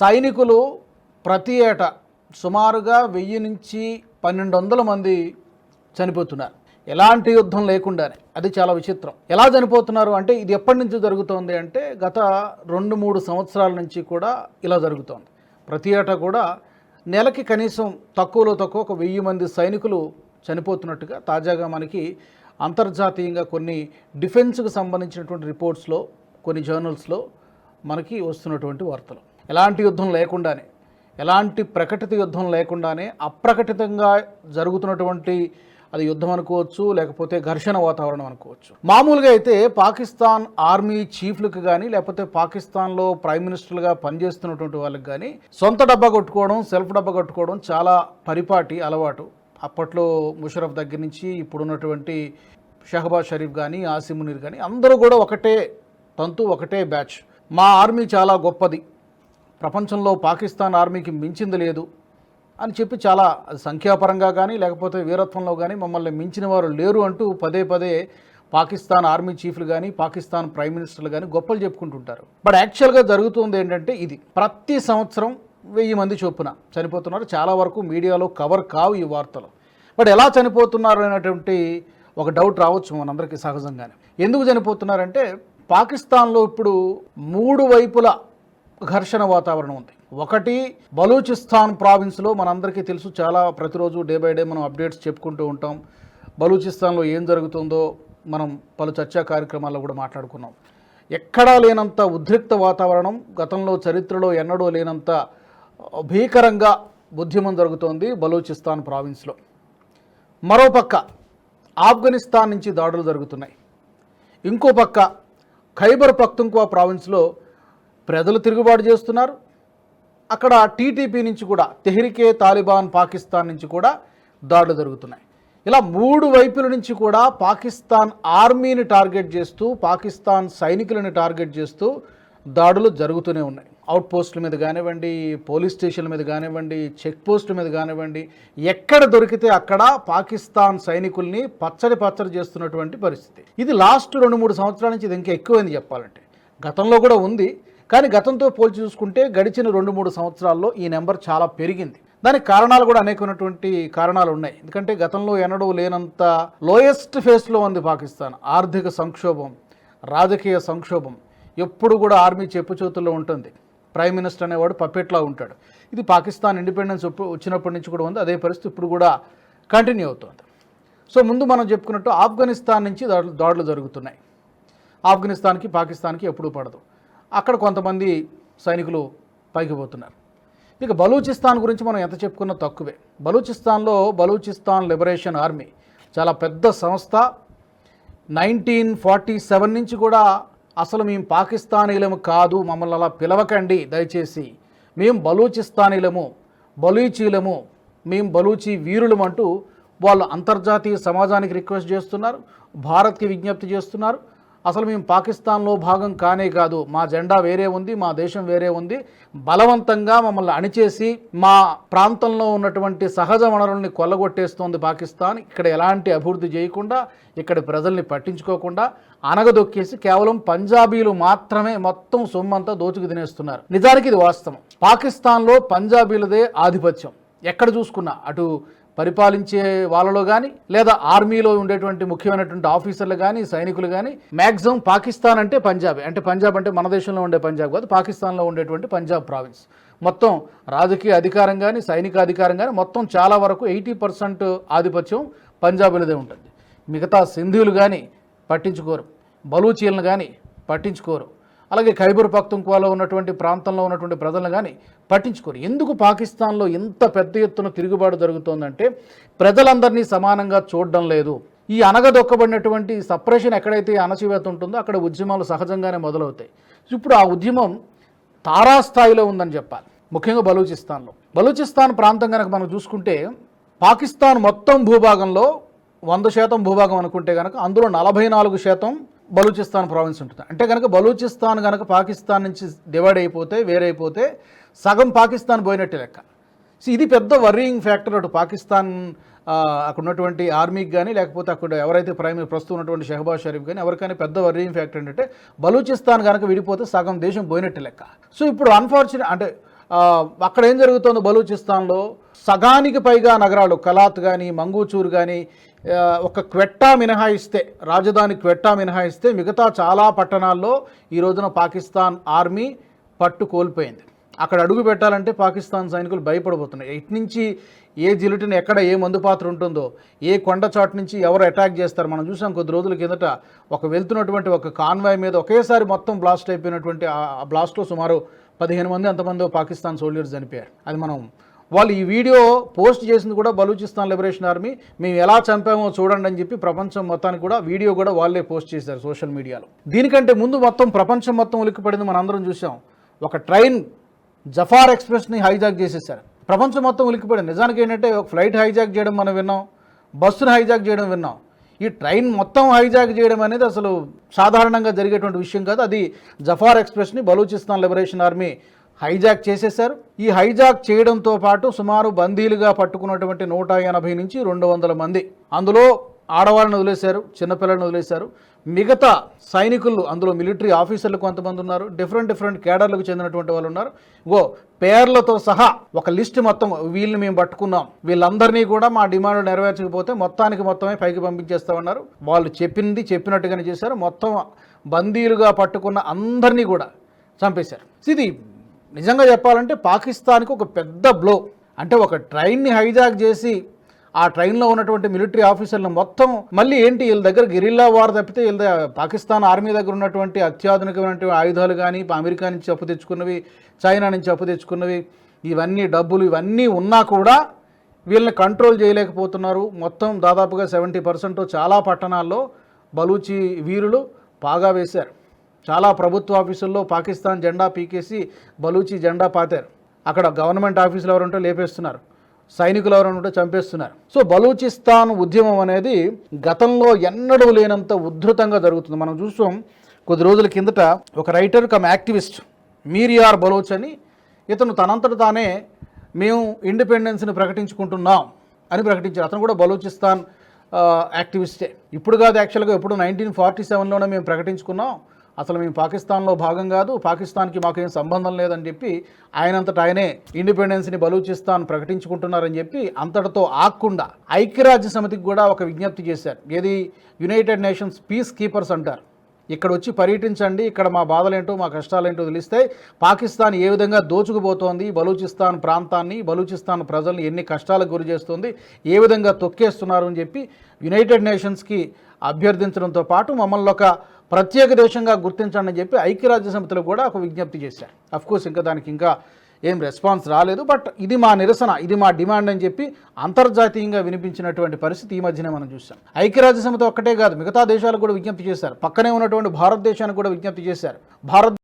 సైనికులు ప్రతి ఏటా సుమారుగా వెయ్యి నుంచి పన్నెండు వందల మంది చనిపోతున్నారు. ఎలాంటి యుద్ధం లేకుండానే. అది చాలా విచిత్రం. ఎలా చనిపోతున్నారు అంటే ఇది ఎప్పటి నుంచి జరుగుతోంది అంటే గత రెండు మూడు సంవత్సరాల నుంచి కూడా ఇలా జరుగుతోంది. ప్రతి ఏటా కూడా నెలకి కనీసం తక్కువలో తక్కువ ఒక వెయ్యి మంది సైనికులు చనిపోతున్నట్టుగా తాజాగా మనకి అంతర్జాతీయంగా కొన్ని డిఫెన్స్కు సంబంధించినటువంటి రిపోర్ట్స్లో కొన్ని జర్నల్స్లో మనకి వస్తున్నటువంటి వార్తలు. ఎలాంటి యుద్ధం లేకుండానే ఎలాంటి ప్రకటిత యుద్ధం లేకుండానే అప్రకటితంగా జరుగుతున్నటువంటి అది యుద్ధం అనుకోవచ్చు లేకపోతే ఘర్షణ వాతావరణం అనుకోవచ్చు. మామూలుగా అయితే పాకిస్తాన్ ఆర్మీ చీఫ్లకు కానీ లేకపోతే పాకిస్తాన్లో ప్రైమ్ మినిస్టర్లుగా పనిచేస్తున్నటువంటి వాళ్ళకి కానీ సొంత డబ్బా కొట్టుకోవడం సెల్ఫ్ డబ్బా కొట్టుకోవడం చాలా పరిపాటి అలవాటు. అప్పట్లో ముషరఫ్ దగ్గర నుంచి ఇప్పుడున్నటువంటి షహబాజ్ షరీఫ్ కానీ ఆసిమ్ మునీర్ కానీ అందరూ కూడా ఒకటే తంతు ఒకటే బ్యాచ్. మా ఆర్మీ చాలా గొప్పది. ప్రపంచంలో పాకిస్తాన్ ఆర్మీకి మించింది లేదు అని చెప్పి చాలా సంఖ్యాపరంగా కానీ లేకపోతే వీరత్వంలో కానీ మమ్మల్ని మించిన వారు లేరు అంటూ పదే పదే పాకిస్తాన్ ఆర్మీ చీఫ్లు కానీ పాకిస్తాన్ ప్రైమ్ మినిస్టర్లు కానీ గొప్పలు చెప్పుకుంటుంటారు. బట్ యాక్చువల్గా జరుగుతుంది ఏంటంటే ఇది. ప్రతి సంవత్సరం వెయ్యి మంది చొప్పున చనిపోతున్నారు. చాలా వరకు మీడియాలో కవర్ కావు ఈ వార్తలు. బట్ ఎలా చనిపోతున్నారు అనేటువంటి ఒక డౌట్ రావచ్చు మనందరికీ సహజంగానే. ఎందుకు చనిపోతున్నారంటే పాకిస్తాన్లో ఇప్పుడు మూడు వైపుల ఘర్షణ వాతావరణం ఉంది. ఒకటి బలూచిస్తాన్ ప్రావిన్స్లో మనందరికీ తెలుసు చాలా ప్రతిరోజు డే బై డే మనం అప్డేట్స్ చెప్పుకుంటూ ఉంటాం. బలూచిస్తాన్లో ఏం జరుగుతుందో మనం పలు చర్చా కార్యక్రమాల్లో కూడా మాట్లాడుకున్నాం. ఎక్కడా లేనంత ఉద్రిక్త వాతావరణం గతంలో చరిత్రలో ఎన్నడూ లేనంత భీకరంగా ఉద్యమం జరుగుతోంది బలూచిస్తాన్ ప్రావిన్స్లో. మరోపక్క ఆఫ్ఘనిస్తాన్ నుంచి దాడులు జరుగుతున్నాయి. ఇంకో పక్క ఖైబర్ పఖ్తుంక్వా ప్రావిన్స్లో ప్రజలు తిరుగుబాటు చేస్తున్నారు. అక్కడ టీటీపీ నుంచి కూడా తెహ్రికే తాలిబాన్ పాకిస్తాన్ నుంచి కూడా దాడులు జరుగుతున్నాయి. ఇలా మూడు వైపుల నుంచి కూడా పాకిస్తాన్ ఆర్మీని టార్గెట్ చేస్తూ పాకిస్తాన్ సైనికులను టార్గెట్ చేస్తూ దాడులు జరుగుతూనే ఉన్నాయి. అవుట్ పోస్టుల మీద కానివ్వండి పోలీస్ స్టేషన్ల మీద కానివ్వండి చెక్ పోస్టుల మీద కానివ్వండి ఎక్కడ దొరికితే అక్కడ పాకిస్తాన్ సైనికుల్ని పచ్చడి పచ్చడి చేస్తున్నటువంటి పరిస్థితి. ఇది లాస్ట్ రెండు మూడు సంవత్సరాల నుంచి ఇది ఇంకా ఎక్కువైంది చెప్పాలంటే. గతంలో కూడా ఉంది. కానీ గతంతో పోల్చి చూసుకుంటే గడిచిన రెండు మూడు సంవత్సరాల్లో ఈ నెంబర్ చాలా పెరిగింది. దానికి కారణాలు కూడా అనేకమైనటువంటి కారణాలు ఉన్నాయి. ఎందుకంటే గతంలో ఎన్నడూ లేనంత లోయెస్ట్ ఫేస్లో ఉంది పాకిస్తాన్. ఆర్థిక సంక్షోభం రాజకీయ సంక్షోభం ఎప్పుడు కూడా ఆర్మీ చెప్పు చేతుల్లో ఉంటుంది. ప్రైమ్ మినిస్టర్ అనేవాడు పప్పెట్లా ఉంటాడు. ఇది పాకిస్తాన్ ఇండిపెండెన్స్ వచ్చినప్పటి నుంచి కూడా ఉంది. అదే పరిస్థితి ఇప్పుడు కూడా కంటిన్యూ అవుతుంది. సో ముందు మనం చెప్పుకున్నట్టు ఆఫ్ఘనిస్తాన్ నుంచి దాడులు దాడులు జరుగుతున్నాయి. ఆఫ్ఘనిస్తాన్కి పాకిస్తాన్కి ఎప్పుడూ పడదు. అక్కడ కొంతమంది సైనికులు పైకి పోతున్నారు. ఇక బలూచిస్తాన్ గురించి మనం ఎంత చెప్పుకున్నా తక్కువే. బలూచిస్తాన్లో బలూచిస్తాన్ లిబరేషన్ ఆర్మీ చాలా పెద్ద సంస్థ. నైన్టీన్ ఫార్టీ సెవెన్ నుంచి కూడా అసలు మేము పాకిస్తానీలము కాదు మమ్మల్ని అలా పిలవకండి దయచేసి. మేము బలూచిస్తానీలము బలూచీలము మేము బలూచి వీరులం అంటూ వాళ్ళు అంతర్జాతీయ సమాజానికి రిక్వెస్ట్ చేస్తున్నారు భారత్కి విజ్ఞప్తి చేస్తున్నారు. అసలు మేము పాకిస్తాన్లో భాగం కానే కాదు మా జెండా వేరే ఉంది మా దేశం వేరే ఉంది. బలవంతంగా మమ్మల్ని అణిచేసి మా ప్రాంతంలో ఉన్నటువంటి సహజ వనరుల్ని కొల్లగొట్టేస్తోంది పాకిస్తాన్. ఇక్కడ ఎలాంటి అభివృద్ధి చేయకుండా ఇక్కడ ప్రజల్ని పట్టించుకోకుండా అనగదొక్కేసి కేవలం పంజాబీలు మాత్రమే మొత్తం సొమ్మంతా దోచుకు తినేస్తున్నారు. నిజానికి ఇది వాస్తవం. పాకిస్తాన్లో పంజాబీలదే ఆధిపత్యం. ఎక్కడ చూసుకున్నా అటు పరిపాలించే వాళ్ళలో కానీ లేదా ఆర్మీలో ఉండేటువంటి ముఖ్యమైనటువంటి ఆఫీసర్లు కానీ సైనికులు కానీ మ్యాక్సిమం పాకిస్తాన్ అంటే పంజాబ్. అంటే పంజాబ్ అంటే మన దేశంలో ఉండే పంజాబ్ కాదు పాకిస్తాన్లో ఉండేటువంటి పంజాబ్ ప్రావిన్స్. మొత్తం రాజకీయ అధికారం కానీ సైనిక అధికారం కానీ మొత్తం చాలా వరకు ఎయిటీ పర్సెంట్ ఆధిపత్యం పంజాబీలదే ఉంటుంది. మిగతా సింధువులు కానీ పట్టించుకోరు. బలూచీలను కానీ పట్టించుకోరు. అలాగే ఖైబర్ పక్తుంక్వాలో ఉన్నటువంటి ప్రాంతంలో ఉన్నటువంటి ప్రజలను కానీ పట్టించుకోరు. ఎందుకు పాకిస్తాన్లో ఇంత పెద్ద ఎత్తున తిరుగుబాటు జరుగుతోందంటే ప్రజలందరినీ సమానంగా చూడడం లేదు. ఈ అనగదొక్కబడినటువంటి సపరేషన్ ఎక్కడైతే అణచివేత ఉంటుందో అక్కడ ఉద్యమాలు సహజంగానే మొదలవుతాయి. ఇప్పుడు ఆ ఉద్యమం తారాస్థాయిలో ఉందని చెప్పాలి. ముఖ్యంగా బలూచిస్తాన్లో. బలూచిస్తాన్ ప్రాంతం కనుక మనం చూసుకుంటే పాకిస్తాన్ మొత్తం భూభాగంలో వంద శాతం భూభాగం అనుకుంటే కనుక అందులో నలభై నాలుగు శాతం బలూచిస్తాన్ ప్రావిన్స్ ఉంటుంది. అంటే కనుక బలూచిస్తాన్ కనుక పాకిస్తాన్ నుంచి డివైడ్ అయిపోతే వేరైపోతే సగం పాకిస్తాన్ పోయినట్టే లెక్క. సో ఇది పెద్ద వర్రింగ్ ఫ్యాక్టర్ అటు పాకిస్తాన్ అక్కడ ఉన్నటువంటి ఆర్మీకి కానీ లేకపోతే అక్కడ ఎవరైతే ప్రైమ్ ప్రస్తుతం ఉన్నటువంటి షెహబాజ్ షరీఫ్ కానీ ఎవరికైనా పెద్ద వర్రింగ్ ఫ్యాక్టర్ ఏంటంటే బలూచిస్తాన్ కనుక విడిపోతే సగం దేశం పోయినట్టు లెక్క. సో ఇప్పుడు అన్ఫార్చునేట్ అంటే అక్కడ ఏం జరుగుతుందో బలూచిస్తాన్లో? సగానికి పైగా నగరాలు కలాత్ కానీ మంగూచూర్ కానీ ఒక క్వెట్టా మినహాయిస్తే రాజధాని క్వెట్టా మినహాయిస్తే మిగతా చాలా పట్టణాల్లో ఈ రోజున పాకిస్తాన్ ఆర్మీ పట్టు కోల్పోయింది. అక్కడ అడుగు పెట్టాలంటే పాకిస్తాన్ సైనికులు భయపడబోతున్నాయి ఇటు నుంచి ఏ జిలిటిని ఎక్కడ ఏ మందు పాత్ర ఉంటుందో ఏ కొండ చాటు నుంచి ఎవరు అటాక్ చేస్తారు మనం చూసాం కొద్ది రోజుల కిందట ఒక వెళ్తున్నటువంటి ఒక కాన్వాయ్ మీద ఒకేసారి మొత్తం బ్లాస్ట్ అయిపోయినటువంటి ఆ బ్లాస్ట్లో సుమారు పదిహేను మంది అంతమంది పాకిస్తాన్ సోల్జర్స్ చనిపోయారు. అది మనం వాళ్ళు ఈ వీడియో పోస్ట్ చేసింది కూడా బలూచిస్తాన్ లిబరేషన్ ఆర్మీ. మేము ఎలా చంపామో చూడండి అని చెప్పి ప్రపంచం మొత్తానికి కూడా వీడియో కూడా వాళ్ళే పోస్ట్ చేశారు సోషల్ మీడియాలో. దీనికంటే ముందు మొత్తం ప్రపంచం మొత్తం ఉలిక్కిపడింది మనం అందరం చూసాం. ఒక ట్రైన్ జఫార్ ఎక్స్ప్రెస్ని హైజాక్ చేసేసారు. ప్రపంచం మొత్తం ఉలిక్కిపడింది. నిజానికి ఏంటంటే ఒక ఫ్లైట్ హైజాక్ చేయడం మనం విన్నాం. బస్సును హైజాక్ చేయడం విన్నాం. ఈ ట్రైన్ మొత్తం హైజాక్ చేయడం అనేది అసలు సాధారణంగా జరిగేటువంటి విషయం కాదు. అది జఫార్ ఎక్స్ప్రెస్ని బలూచిస్తాన్ లిబరేషన్ ఆర్మీ హైజాక్ చేసేశారు. ఈ హైజాక్ చేయడంతో పాటు సుమారు బందీలుగా పట్టుకున్నటువంటి నూట ఎనభై నుంచి రెండు వందల మంది అందులో ఆడవాళ్ళని వదిలేశారు చిన్నపిల్లలను వదిలేశారు. మిగతా సైనికులు అందులో మిలిటరీ ఆఫీసర్లు కొంతమంది ఉన్నారు. డిఫరెంట్ డిఫరెంట్ కేడర్లకు చెందినటువంటి వాళ్ళు ఉన్నారు. గో పేర్లతో సహా ఒక లిస్ట్ మొత్తం వీళ్ళని మేము పట్టుకున్నాం. వీళ్ళందరినీ కూడా మా డిమాండ్ నెరవేర్చకపోతే మొత్తానికి మొత్తమే పైకి పంపించేస్తామన్నారు వాళ్ళు చెప్పింది చెప్పినట్టుగానే చేశారు. మొత్తం బందీలుగా పట్టుకున్న అందరినీ కూడా చంపేశారు. ఇది నిజంగా చెప్పాలంటే పాకిస్తాన్కి ఒక పెద్ద బ్లో అంటే ఒక ట్రైన్ని హైజాక్ చేసి ఆ ట్రైన్లో ఉన్నటువంటి మిలిటరీ ఆఫీసర్లు మొత్తం మళ్ళీ ఏంటి వీళ్ళ దగ్గర గెరిల్లా వార్ తప్పితే వీళ్ళ పాకిస్తాన్ ఆర్మీ దగ్గర ఉన్నటువంటి అత్యాధునికమైనటువంటి ఆయుధాలు కానీ అమెరికా నుంచి అప్పు తెచ్చుకున్నవి చైనా నుంచి అప్పు తెచ్చుకున్నవి ఇవన్నీ డబ్బులు ఇవన్నీ ఉన్నా కూడా వీళ్ళని కంట్రోల్ చేయలేకపోతున్నారు. మొత్తం దాదాపుగా సెవెంటీ పర్సెంట్ చాలా పట్టణాల్లో బలూచి వీరులు పాగా వేశారు. చాలా ప్రభుత్వ ఆఫీసుల్లో పాకిస్తాన్ జెండా పీకేసి బలూచి జెండా పాతారు. అక్కడ గవర్నమెంట్ ఆఫీసులు ఎవరుంటే లేపేస్తున్నారు. సైనికులు ఎవరైనా చంపేస్తున్నారు. సో బలూచిస్తాన్ ఉద్యమం అనేది గతంలో ఎన్నడూ లేనంత ఉధృతంగా జరుగుతుంది. మనం చూసాం కొద్ది రోజుల కిందట ఒక writer cum activist Miryar Baloch అని ఇతను తనంతట తానే మేము ఇండిపెండెన్స్ని ప్రకటించుకుంటున్నాం అని ప్రకటించారు. అతను కూడా బలూచిస్తాన్ యాక్టివిస్టే. ఇప్పుడు కాదు యాక్చువల్గా ఎప్పుడు నైన్టీన్ ఫార్టీ సెవెన్లోనే మేము ప్రకటించుకున్నాం. అసలు మేము పాకిస్తాన్లో భాగం కాదు పాకిస్తాన్కి ఏం సంబంధం లేదని చెప్పి ఆయనంతట ఆయనే ఇండిపెండెన్స్ని బలూచిస్తాన్ ప్రకటించుకుంటున్నారని చెప్పి అంతటితో ఆక్కుండా ఐక్యరాజ్య సమితికి కూడా ఒక విజ్ఞప్తి చేశారు. ఏది? యునైటెడ్ నేషన్స్ పీస్ కీపర్స్ అంటారు. ఇక్కడ వచ్చి పర్యటించండి ఇక్కడ మా బాధలేంటో మా కష్టాలేంటో తెలిస్తే పాకిస్తాన్ ఏ విధంగా దోచుకుపోతోంది బలూచిస్తాన్ ప్రాంతాన్ని బలూచిస్తాన్ ప్రజల్ని ఎన్ని కష్టాలకు గురి చేస్తుంది ఏ విధంగా తొక్కేస్తున్నారు అని చెప్పి యునైటెడ్ నేషన్స్కి అభ్యర్థించడంతో పాటు మమ్మల్ని ఒక ప్రత్యేక దేశంగా గుర్తించండి అని చెప్పి ఐక్యరాజ్య సమితిలో కూడా ఒక విజ్ఞప్తి చేశారు. అఫ్కోర్స్ ఇంకా దానికి ఇంకా ఏం రెస్పాన్స్ రాలేదు బట్ ఇది మా నిరసన ఇది మా డిమాండ్ అని చెప్పి అంతర్జాతీయంగా వినిపించినటువంటి పరిస్థితి ఈ మధ్యనే మనం చూసాం ఐక్యరాజ్య సమితి ఒక్కటే కాదు మిగతా దేశాలకు కూడా విజ్ఞప్తి చేశారు. పక్కనే ఉన్నటువంటి భారతదేశానికి కూడా విజ్ఞప్తి చేశారు. భారత్